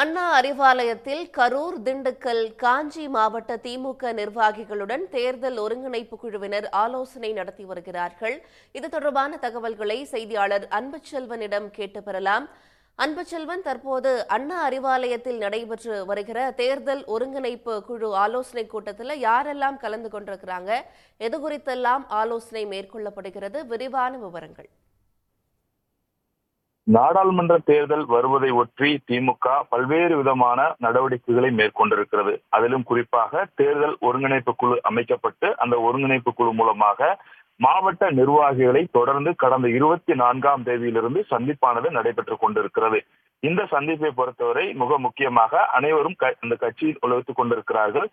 அண்ணா அறிவாலயத்தில் கரூர் திண்டுக்கல் காஞ்சி மாவட்ட திமுக நிர்வாகிகளுடன் தேர்தல் ஒருங்கிணைப்பு குழுவினர் ஆலோசனை நடத்தி வருகிறார்கள். இது தொடர்பான தகவல்களை செய்தியாளர் அன்புச்செல்வனிடம் கேட்டு பெறலாம். அன்புச்செல்வன் தற்போது அண்ணா அறிவாலயத்தில் நடைபெற்று வருகிற தேர்தல் ஒருங்கிணைப்பு குழு ஆலோசனை கூட்டத்தில் யாரெல்லாம் கலந்து கொண்டிருக்கிறாங்க எது குறித்தெல்லாம் ஆலோசனை மேற்கொள்ளப்படுகிறது விரிவான விவரங்கள். நாடாளுமன்ற தேர்தல் வருவதை ஒற்றி திமுக பல்வேறு விதமான நடவடிக்கைகளை மேற்கொண்டிருக்கிறது. அதிலும் குறிப்பாக தேர்தல் ஒருங்கிணைப்பு குழு அமைக்கப்பட்டு அந்த ஒருங்கிணைப்பு குழு மூலமாக மாவட்ட நிர்வாகிகளை தொடர்ந்து கடந்த இருபத்தி நான்காம் தேதியிலிருந்து சந்திப்பானது நடைபெற்றுக் கொண்டிருக்கிறது. இந்த சந்திப்பை பொறுத்தவரை மிக முக்கியமாக அனைவரும் அந்த கட்சியில் உழைத்துக் கொண்டிருக்கிறார்கள்.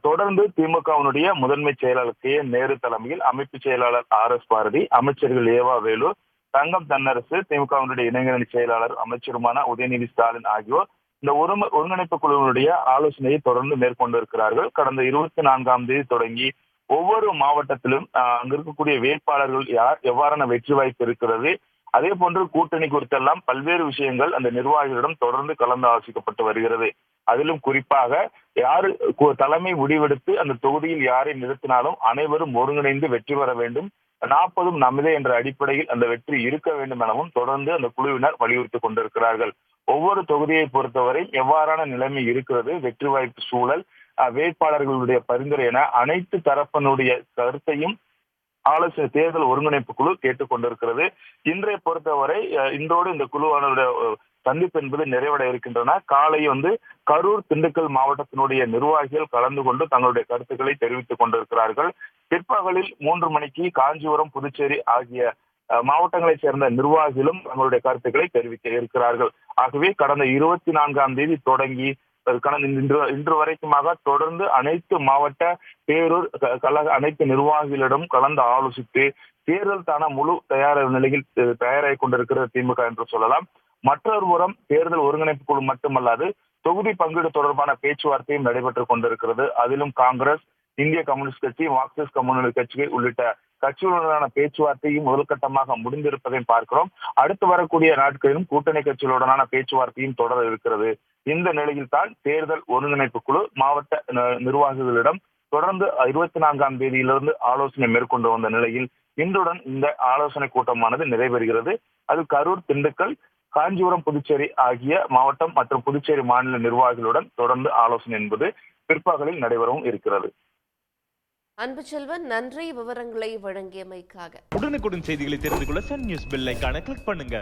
தொடர்ந்து திமுகவினுடைய முதன்மை செயலாளர் கே நேரு தலைமையில் அமைப்பு செயலாளர் ஆர் எஸ் பாரதி அமைச்சர்கள் ஏவா வேலு தங்கம் தன்னரசு திமுகவினுடைய இளைஞரணி செயலாளர் அமைச்சருமான உதயநிதி ஸ்டாலின் ஆகியோர் இந்த ஒரு ஒருங்கிணைப்பு குழுவினுடைய ஆலோசனையை தொடர்ந்து மேற்கொண்டு இருக்கிறார்கள் கடந்த இருபத்தி நான்காம் தேதி தொடங்கி ஒவ்வொரு மாவட்டத்திலும் அங்க இருக்கக்கூடிய வேட்பாளர்கள் யார் எவ்வாறான வெற்றி வாய்ப்பு இருக்கிறது அதே போன்று கூட்டணி குறித்தெல்லாம் பல்வேறு விஷயங்கள் அந்த நிர்வாகிகளிடம் தொடர்ந்து கலந்து ஆலோசிக்கப்பட்டு வருகிறது. அதிலும் குறிப்பாக யாரு தலைமை முடிவெடுத்து அந்த தொகுதியில் யாரை நிறுத்தினாலும் அனைவரும் ஒருங்கிணைந்து வெற்றி பெற வேண்டும். நாற்பதும் நமதே என்ற அடிப்படையில் அந்த வெற்றி இருக்க வேண்டும் எனவும் தொடர்ந்து அந்த குழுவினர் வலியுறுத்தி கொண்டிருக்கிறார்கள். ஒவ்வொரு தொகுதியை பொறுத்தவரை எவ்வாறான நிலைமை இருக்கிறது வெற்றி வாய்ப்பு சூழல் வேட்பாளர்களுடைய பரிந்துரை என அனைத்து தரப்பினுடைய கருத்தையும் ஆலோசனை தேர்தல் ஒருங்கிணைப்பு குழு கேட்டுக்கொண்டிருக்கிறது இன்றைய பொறுத்தவரை இன்றோடு இந்த குழுவானுடைய சந்திப்பு என்பது நிறைவட இருக்கின்றன. காலை வந்து கரூர் திண்டுக்கல் மாவட்டத்தினுடைய நிர்வாகிகள் கலந்து கொண்டு தங்களுடைய கருத்துக்களை தெரிவித்துக் கொண்டிருக்கிறார்கள். பிற்பகலில் மூன்று மணிக்கு காஞ்சிபுரம் புதுச்சேரி ஆகிய மாவட்டங்களைச் சேர்ந்த நிர்வாகிகளும் தங்களுடைய கருத்துக்களை தெரிவிக்க இருக்கிறார்கள். ஆகவே கடந்த இருபத்தி நான்காம் தேதி தொடங்கி இன்று இன்று வரைக்குமாக தொடர்ந்து அனைத்து மாவட்ட பேரூர் கழக அனைத்து நிர்வாகிகளிடம் கலந்து ஆலோசித்து தேர்தல் முழு தயார நிலையில் தயாராகி கொண்டிருக்கிறது திமுக என்று சொல்லலாம். மற்றொரு புறம் தேர்தல் ஒருங்கிணைப்பு குழு மட்டுமல்லாது தொகுதி பங்கீடு தொடர்பான பேச்சுவார்த்தையும் நடைபெற்றுக் கொண்டிருக்கிறது. அதிலும் காங்கிரஸ் இந்திய கம்யூனிஸ்ட் கட்சி மார்க்சிஸ்ட் கம்யூனிஸ்ட் கட்சிகள் உள்ளிட்ட கட்சிகளுடனான பேச்சுவார்த்தையும் முதல்கட்டமாக முடிந்திருப்பதையும் பார்க்கிறோம். அடுத்து வரக்கூடிய நாட்களிலும் கூட்டணி கட்சிகளுடனான பேச்சுவார்த்தையும் தொடர இருக்கிறது. இந்த நிலையில் தான் தேர்தல் ஒருங்கிணைப்பு குழு மாவட்ட நிர்வாகிகளிடம் தொடர்ந்து இருபத்தி நான்காம் தேதியிலிருந்து ஆலோசனை மேற்கொண்டு வந்த நிலையில் இன்றுடன் இந்த ஆலோசனை கூட்டமானது நிறைவேறுகிறது. அது கரூர் திண்டுக்கல் காஞ்சிபுரம் புதுச்சேரி ஆகிய மாவட்டம் மற்றும் புதுச்சேரி மாநில நிர்வாகிகளுடன் தொடர்ந்து ஆலோசனை என்பது பிற்பகலில் நடைபெறவும் இருக்கிறது. அன்பு செல்வன் நன்றி விவரங்களை வழங்கியமைக்காக. உடனுக்குடன் செய்திகளை தெரிந்து கொள்ள சன் நியூஸ் பெல் ஐக்கான கிளிக் பண்ணுங்க.